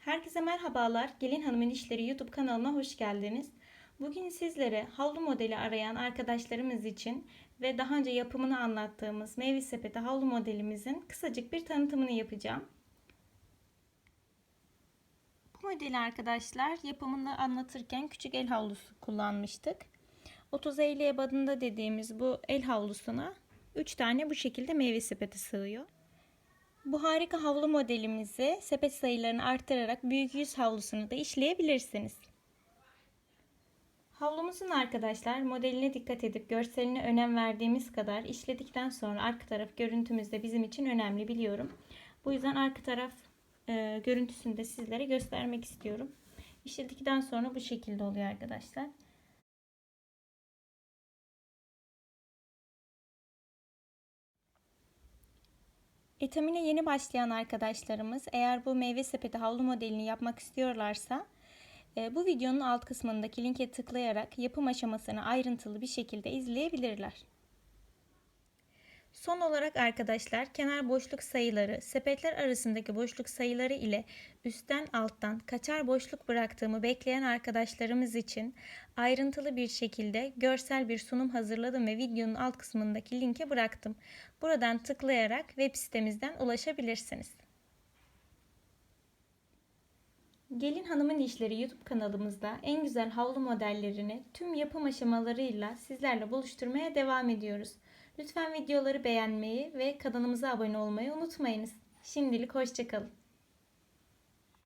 Herkese merhabalar. Gelin Hanım'ın İşleri YouTube kanalına hoş geldiniz. Bugün sizlere havlu modeli arayan arkadaşlarımız için ve daha önce yapımını anlattığımız meyve sepeti havlu modelimizin kısacık bir tanıtımını yapacağım. Bu modeli arkadaşlar yapımını anlatırken küçük el havlusu kullanmıştık. 30-50 ebadında dediğimiz bu el havlusuna 3 tane bu şekilde meyve sepeti sığıyor. Bu harika havlu modelimizi sepet sayılarını arttırarak büyük yüz havlusunu da işleyebilirsiniz. Havlumuzun arkadaşlar modeline dikkat edip görseline önem verdiğimiz kadar işledikten sonra arka taraf görüntümüz de bizim için önemli biliyorum. Bu yüzden arka taraf e, görüntüsünü de sizlere göstermek istiyorum. İşledikten sonra bu şekilde oluyor arkadaşlar. Etamine yeni başlayan arkadaşlarımız eğer bu meyve sepeti havlu modelini yapmak istiyorlarsa e, bu videonun alt kısmındaki linke tıklayarak yapım aşamasını ayrıntılı bir şekilde izleyebilirler. Son olarak arkadaşlar kenar boşluk sayıları, sepetler arasındaki boşluk sayıları ile üstten alttan kaçar boşluk bıraktığımı bekleyen arkadaşlarımız için ayrıntılı bir şekilde görsel bir sunum hazırladım ve videonun alt kısmındaki linke bıraktım. Buradan tıklayarak web sitemizden ulaşabilirsiniz. Gelin Hanımın İşleri YouTube kanalımızda en güzel havlu modellerini tüm yapım aşamalarıyla sizlerle buluşturmaya devam ediyoruz. Lütfen videoları beğenmeyi ve kanalımıza abone olmayı unutmayınız. Şimdilik hoşçakalın.